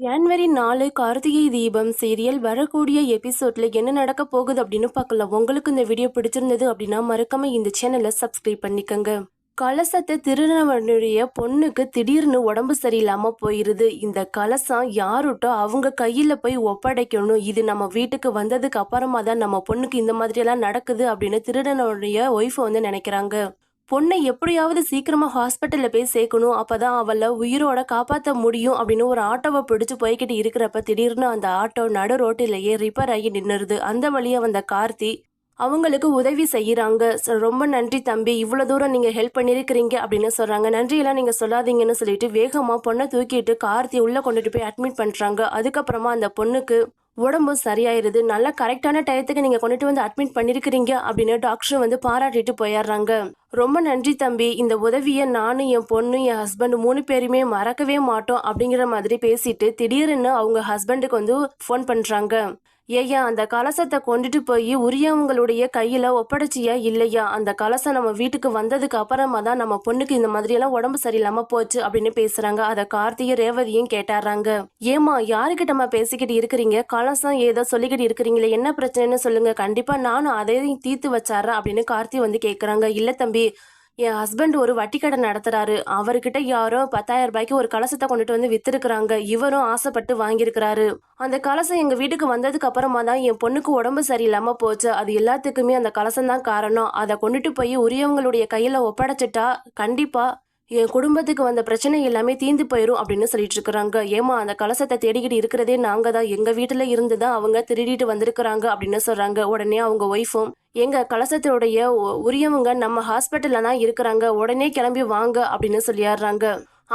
January நாலு Karthigai Deepam serial வரக்கூடிய எபிசோட்ல என்ன நடக்க போகுது அப்படின்னு பார்க்கலாம். உங்களுக்கு இந்த வீடியோ பிடிச்சிருந்தது அப்படின்னா மறக்காம இந்த சேனலை சப்ஸ்கிரைப் பண்ணிக்கோங்க. கலசத்தை திருநவனுடைய பொண்ணுக்கு திடீர்னு உடம்பு சரியில்லாம போயிருது. இந்த கலசம் யாருட்டோ அவங்க கையில போய் ஒப்படைக்கணும். இது நம்ம வீட்டுக்கு வந்ததுக்கு அப்புறமா தான் நம்ம பொண்ணுக்கு இந்த மாதிரி எல்லாம் நடக்குது அப்படின்னு திருடனுடைய ஒய்ஃப் வந்து நினைக்கிறாங்க. பொண்ணை எப்படியாவது சீக்கிரமா ஹாஸ்பிட்டல்ல போய் சேர்க்கணும். அப்பதான் அவளை உயிரோட காப்பாற்ற முடியும் அப்படின்னு ஒரு ஆட்டோவை பிடிச்சு போய்கிட்டு இருக்கிறப்ப திடீர்னு அந்த ஆட்டோ நடு ரோட்டிலேயே ரிப்பேர் ஆகி நின்னுருது. அந்த வழியா வந்த கார்த்தி அவங்களுக்கு உதவி செய்யறாங்க. ரொம்ப நன்றி தம்பி. இவ்வளவு தூரம் நீங்க ஹெல்ப் பண்ணிருக்கிறீங்க அப்படின்னு சொல்றாங்க. நன்றியெல்லாம் நீங்க சொல்லாதீங்கன்னு சொல்லிட்டு வேகமா பொண்ணை தூக்கிட்டு கார்த்தி உள்ள கொண்டுட்டு போய் அட்மிட் பண்றாங்க. அதுக்கப்புறமா அந்த பொண்ணுக்கு உடம்பு சரியாயிருது. நல்ல கரெக்டான டயத்துக்கு நீங்க கொண்டுட்டு வந்து அட்மிட் பண்ணிருக்கிறீங்க அப்படின்னு டாக்டர் வந்து பாராட்டிட்டு போயிடுறாங்க. ரொம்ப நன்றி தம்பி. இந்த உதவியை நானும் என் பொண்ணு என் ஹஸ்பண்ட் மூணு பேருமே மறக்கவே மாட்டோம் அப்படிங்கிற மாதிரி பேசிட்டு திடீர்னு அவங்க ஹஸ்பண்டுக்கு வந்து ஃபோன் பண்றாங்க. ஏய்யா அந்த கலசத்தை கொண்டுட்டு போய் உரியவங்களுடைய கையில ஒப்படைச்சியா இல்லையா? அந்த கலசம் நம்ம வீட்டுக்கு வந்ததுக்கு அப்புறமா தான் நம்ம பொண்ணுக்கு இந்த மாதிரி எல்லாம் உடம்பு சரியில்லாம போச்சு அப்படின்னு பேசுறாங்க. அத கார்த்தியும் ரேவதியும் கேட்டாராங்க ஏமா யாருக்கிட்டமா பேசிக்கிட்டு இருக்கிறீங்க? கலசம் ஏதோ சொல்லிக்கிட்டு இருக்கிறீங்களே என்ன பிரச்சனைன்னு சொல்லுங்க. கண்டிப்பா நானும் அதையும் தீர்த்து வச்சாரா அப்படின்னு கார்த்தி வந்து கேக்குறாங்க. இல்ல தம்பி என் ஹஸ்பண்ட் ஒரு வட்டி கடை நடத்துறாரு. அவர்கிட்ட யாரோ பத்தாயிரம் ரூபாய்க்கு ஒரு கலசத்தை கொண்டுட்டு வந்து வித்துருக்குறாங்க. இவரும் ஆசைப்பட்டு வாங்கியிருக்கிறாரு. அந்த கலசம் எங்க வீட்டுக்கு வந்ததுக்கு அப்புறமா தான் என் பொண்ணுக்கு உடம்பு சரியில்லாம போச்சு. அது எல்லாத்துக்குமே அந்த கலசம் தான் காரணம். அதை கொண்டுட்டு போய் உரியவங்களுடைய கையில ஒப்படைச்சிட்டா கண்டிப்பா என் குடும்பத்துக்கு வந்த பிரச்சனை எல்லாமே தீந்து போயிடும் அப்படின்னு சொல்லிட்டு இருக்கிறாங்க. ஏமா அந்த கலசத்தை தேடிக்கிட்டு இருக்கிறதே நாங்க தான். எங்க வீட்டுல இருந்து தான் அவங்க திருடிட்டு வந்திருக்கிறாங்க அப்படின்னு சொல்றாங்க. உடனே அவங்க ஒய்ஃபும் எங்க கலசத்தினுடைய உரியவங்க நம்ம ஹாஸ்பிட்டல்ல தான் இருக்கிறாங்க. உடனே கிளம்பி வாங்க அப்படின்னு சொல்லிடுறாங்க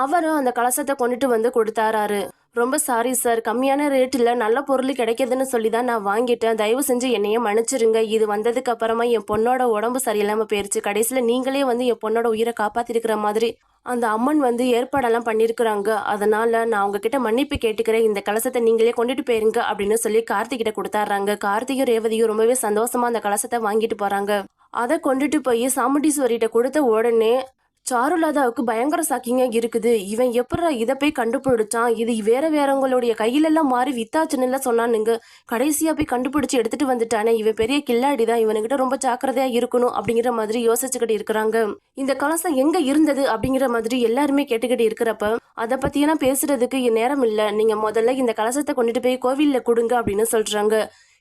அவரும் அந்த கலசத்தை கொண்டுட்டு வந்து கொடுத்தாராரு. ரொம்ப சாரி சார் கம்மியான ரேட்டில் நல்ல பொருள் கிடைக்கிதுன்னு சொல்லி தான் நான் வாங்கிட்டேன். தயவு செஞ்சு என்னையே மன்னிச்சிருங்க. இது வந்ததுக்கு அப்புறமா என் பொண்ணோட உடம்பு சரியில்லாமல் போயிடுச்சு கடைசியில் நீங்களே வந்து என் பொண்ணோட உயிரை காப்பாத்திருக்கிற மாதிரி அந்த அம்மன் வந்து ஏற்பாடெல்லாம் பண்ணியிருக்கிறாங்க அதனால் நான் உங்ககிட்ட மன்னிப்பு கேட்டுக்கிறேன். இந்த கலசத்தை நீங்களே கொண்டுட்டு போயிருங்க அப்படின்னு சொல்லி கார்த்திகிட்ட கொடுத்தாடுறாங்க கார்த்திகும் ரேவதியும் ரொம்பவே சந்தோஷமா அந்த கலசத்தை வாங்கிட்டு போறாங்க. அதை கொண்டுட்டு போய் சாமுண்டீஸ்வரிகிட்ட கொடுத்த உடனே சாருலதாவுக்கு பயங்கர சாக்கிங்க இருக்குது. இவன் எப்படா இதை போய் கண்டுபிடிச்சான்? இது வேற வேறவங்களுடைய கையிலெல்லாம் மாறி வித்தாச்சுன்னு சொன்னானுங்க. கடைசியா போய் கண்டுபிடிச்சு எடுத்துட்டு வந்துட்டானே. இவன் பெரிய கில்லாடி தான். இவனுகிட்ட ரொம்ப ஜாக்கிரதையா இருக்கணும் அப்படிங்கிற மாதிரி யோசிச்சுக்கிட்டு இருக்கிறாங்க. இந்த கலசம் எங்க இருந்தது அப்படிங்கிற மாதிரி எல்லாருமே கேட்டுக்கிட்டு இருக்கிறப்ப அதை பத்தியெல்லாம் பேசுறதுக்கு நேரம் இல்லை. நீங்க முதல்ல இந்த கலசத்தை கொண்டுட்டு போய் கோவில்ல கொடுங்க அப்படின்னு சொல்றாங்க.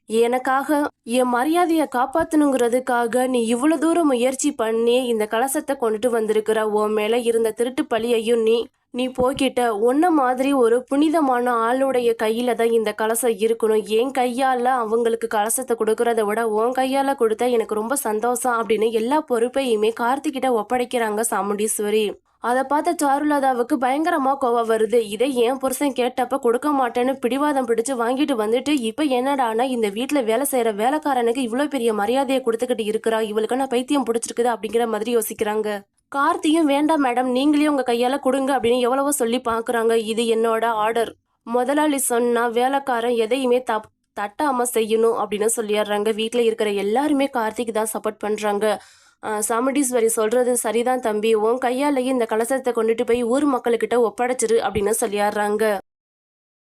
எனக்காக என் மரியாதையை காப்பாத்தணுங்கிறதுக்காக நீ இவ்வளவு தூரம் முயற்சி பண்ணி இந்த கலசத்தை கொண்டுட்டு வந்திருக்கிற உன் மேல இருந்த திருட்டு பழியையும் நீ நீ போக்கிட்ட. உன்ன மாதிரி ஒரு புனிதமான ஆளுடைய கையில தான் இந்த கலசம் இருக்கணும். என் கையால அவங்களுக்கு கலசத்தை கொடுக்கறத விட உன் கையால கொடுத்தா எனக்கு ரொம்ப சந்தோஷம் அப்படின்னு எல்லா பொறுப்பையுமே கார்த்திகிட்ட ஒப்படைக்கிறாங்க சாமுண்டீஸ்வரி. அதை பார்த்த சாருலதாவுக்கு பயங்கரமா கோவம் வருது. இதை ஏன் புருஷன் கேட்டப்ப கொடுக்க மாட்டேன்னு பிடிவாதம் பிடிச்சு வாங்கிட்டு வந்துட்டு இப்ப என்னடானா இந்த வீட்டுல வேலை செய்யற வேலைக்காரனுக்கு இவ்வளவு பெரிய மரியாதையை கொடுத்துக்கிட்டு இருக்கிறா? இவளுக்கு நான் பைத்தியம் பிடிச்சிருக்குது அப்படிங்கிற மாதிரி யோசிக்கிறாங்க. கார்த்தியும் வேண்டாம் மேடம் நீங்களே உங்க கையால கொடுங்க அப்படின்னு எவ்வளவோ சொல்லி பாக்குறாங்க இது என்னோட ஆர்டர். முதலாளி சொன்னா வேலைக்காரன் எதையுமே தப் தட்டாம செய்யணும் அப்படின்னு சொல்லிடுறாங்க. வீட்டில் இருக்கிற எல்லாருமே கார்த்திக் தான் சப்போர்ட் பண்றாங்க. ஆஹ் சொல்கிறது சொல்றது சரிதான் தம்பி. உன் கையாலேயே இந்த கலசத்தை கொண்டுட்டு போய் ஊர் மக்கள்கிட்ட ஒப்படைச்சிரு அப்படின்னு சொல்லிடுறாங்க